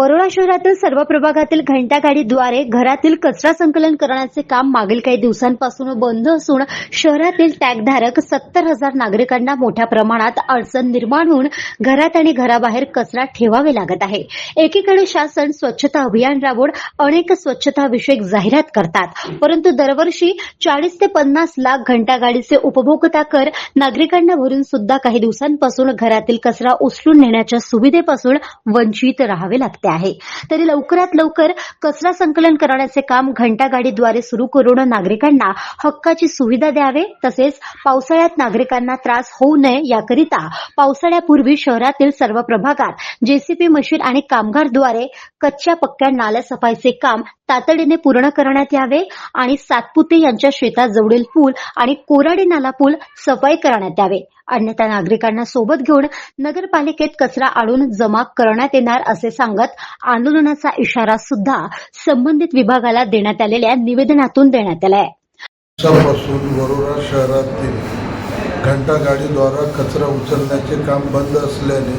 वरोरा शहरातील सर्व प्रभागातील घंटागाडीद्वारे घरातील कचरा संकलन करण्याचे काम मागील काही दिवसांपासून बंद असून शहरातील टॅगधारक सत्तर हजार नागरिकांना मोठ्या प्रमाणात अडचण निर्माण होऊन घरात आणि घराबाहेर कचरा ठेवावे लागत आहे. एकीकडे शासन स्वच्छता अभियान राबवून अनेक स्वच्छता विषयक जाहिरात करतात. परंतु दरवर्षी चाळीस ते पन्नास लाख घंटागाडीचे उपभोक्ता कर नागरिकांना भरून सुद्धा काही दिवसांपासून घरातील कचरा उचलून नेण्याच्या सुविधेपासून वंचित राहावे लागते. आहे. तरी लवकरात लवकर कचरा संकलन करण्याचे काम घंटा गाडीद्वारे सुरू करून नागरिकांना हक्काची सुविधा द्यावे तसेच पावसाळ्यात नागरिकांना त्रास होऊ नये याकरिता पावसाळ्यापूर्वी शहरातील सर्व प्रभागात जेसीपी मशीन आणि कामगारद्वारे कच्च्या पक्क्या नाल्या सफाईचे काम तातडीने पूर्ण करण्यात यावे आणि सातपुते यांच्या शेताजवळील पूल आणि कोराडी नाला पूल सफाई करण्यात यावे. अन्यथा नागरिकांना सोबत घेऊन नगरपालिकेत कचरा आणून जमा करण्यात येणार असे सांगत आंदोलनाचा इशारा सुद्धा संबंधित विभागाला देण्यात आलेल्या निवेदनातून देण्यात आलाय. वरोरा शहरातील घंटा गाडीद्वारा कचरा उचलण्याचे काम बंद असल्याने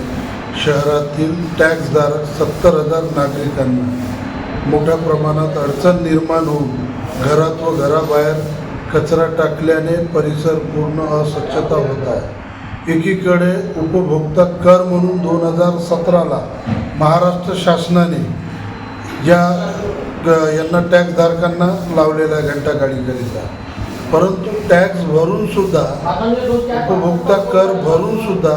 शहरातील टॅक्सधारक सत्तर हजार नागरिकांना मोठ्या प्रमाणात अडचण निर्माण होऊन घरात व घराबाहेर कचरा टाकल्याने परिसर पूर्ण अस्वच्छता होत आहे. एकीकडे उपभोक्ता कर म्हणून दोन हजार सतराला महाराष्ट्र शासनाने या ग- यांना टॅक्सधारकांना लावलेला घंटागाडीकरिता घंटा गाडीकरिता परंतु टॅक्स भरूनसुद्धा उपभोक्ता कर भरूनसुद्धा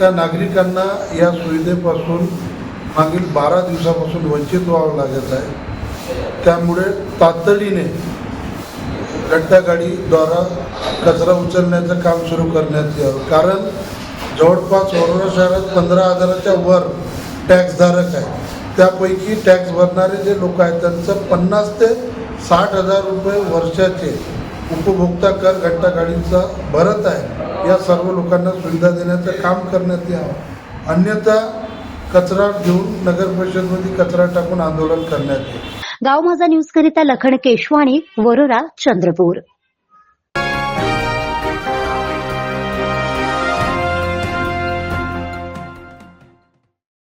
त्या नागरिकांना या सुविधेपासून मागील बारा दिवसापासून वंचित व्हावं लागत आहे. त्यामुळे तातडीने घंटा गाडीद्वारा कचरा उचलण्याचं काम सुरू करण्यात यावं. कारण जवळपास वरोरा शहरात पंधरा हजाराच्या वर टॅक्सधारक आहे त्यापैकी टॅक्स भरणारे जे लोक आहेत त्यांचं पन्नास ते साठ हजार रुपये वर्षाचे उपभोक्ता कर घंटागाडीचा भरत आहे या सर्व लोकांना सुविधा देण्याचं काम करण्यात यावं. अन्यथा कचरा घेऊन नगर परिषदमध्ये कचरा टाकून आंदोलन करण्यात येईल. गाव माझा न्यूज करिता लखन केशवाणी वरोरा चंद्रपूर.